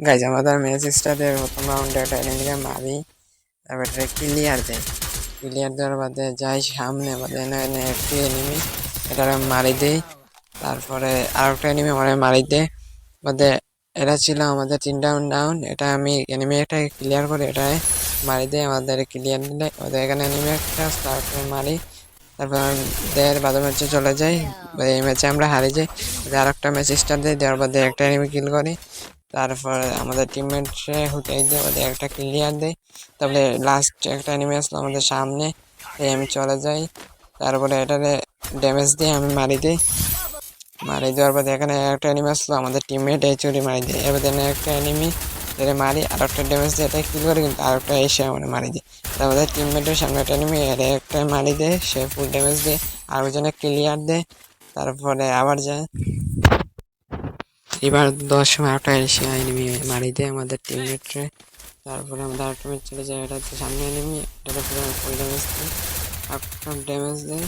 Guys আমাদের match স্টার্টে প্রথম রাউন্ডে একটা এনিমিকে মারি তারপর ক্লিয়ার দেয়। ক্লিয়ার দেওয়ার বাদে যাই সামনে, বাদে একটি এনিমি এটা মারি দেই তারপরে আর একটা এনিমি আমার মারি দেয়। বাদে এটা ছিল আমাদের তিন রাউন্ড ডাউন এটা আমি এনিমি একটা ক্লিয়ার করে এটা মারি দেয়, আমাদের ক্লিয়ার দিলে ওদের এখানে এনিমি একটা তারপরে মারি, তারপর আমাদের বাদে ম্যাচে চলে যাই। এই ম্যাচে আমরা হারে যাই। আর একটা ম্যাচ স্টার্ট দেয়, দেওয়ার বাদে একটা এনিমি কিল করি। তারপর আমাদের টিমমেট হুটাই দিয়ে ওদের একটা ক্লিয়ার দেয়। তারপরে লাস্ট একটা এনিমি আসলো আমাদের সামনে আমি চলে যাই। তারপরে এটারে ড্যামেজ দিয়ে আমি মারি দিই। মারি দেওয়ার পর এখানে একটা এনিমি আসলো, আমাদের টিমমেট এই চুরি মারি দেয় এবার একটা এনিমি এটা মারি আর একটা ড্যামেজ দিয়ে এটা কিল করে কিন্তু আর একটা এসে মানে মারি দিই। তারপর আমাদের টিমমেটের সামনে একটা এনিমি এর একটা মারি দেয়, সে ফুল ড্যামেজ দিয়ে আর ওজনে ক্লিয়ার দেয়, তারপরে আবার যায়। এবার দশ বারোটা এসে এনিমি মারি দেয় আমাদের টিমমেটরে তারপরে আমাদের আরেকটা ম্যাচ চলে যায়, এটা হচ্ছে সামনে এনিমি ফুল ড্যামেজ একটা ড্যামেজ দেয়।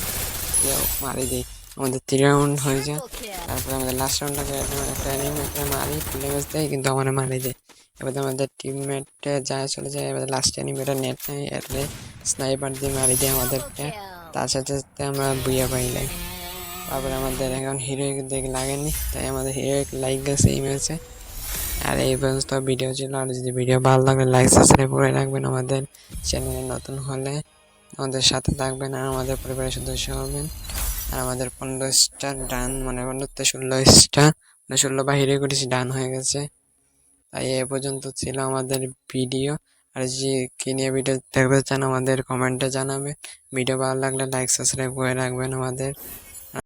মারি দিই আমাদের থ্রি রাউন্ড হয়ে যায়। তারপরে আমাদের লাস্ট রাউন্ডটাকে একটা এনিমি মারি ড্যামেজ দেয়, কিন্তু আমার মারি দেয়। এবার আমাদের টিমমেটে যায় চলে যায়, এবার লাস্ট এনিমিটা নেট নেয়, এলে স্নাইপার দিয়ে মারি দেয় আমাদেরকে। তার সাথে সাথে আমরা বুইয়া পাইলাই তারপরে আমাদের এখন হিরোইক দেখে লাগেনি, তাই আমাদের হিরোইক লাইক গেছে এই আর এই পর্যন্ত ভিডিও ছিল, আর যদি ভিডিও ভালো লাগলে লাইক সাবস্ক্রাইব করে রাখবেন আমাদের চ্যানেলে নতুন হলে। আমাদের সাথে থাকবেন আর আমাদের পরিবারের সদস্য হবেন। আর আমাদের পনেরো স্টার ডান মানে পনেরোতে ষোলো স্টার মানে ষোলো বাহিরে করেছি ডান হয়ে গেছে। তাই এ পর্যন্ত ছিল আমাদের ভিডিও আর যে কি নিয়ে ভিডিও দেখতে চান আমাদের কমেন্টে জানাবেন ভিডিও ভালো লাগলে লাইক সাবস্ক্রাইব করে রাখবেন আমাদের।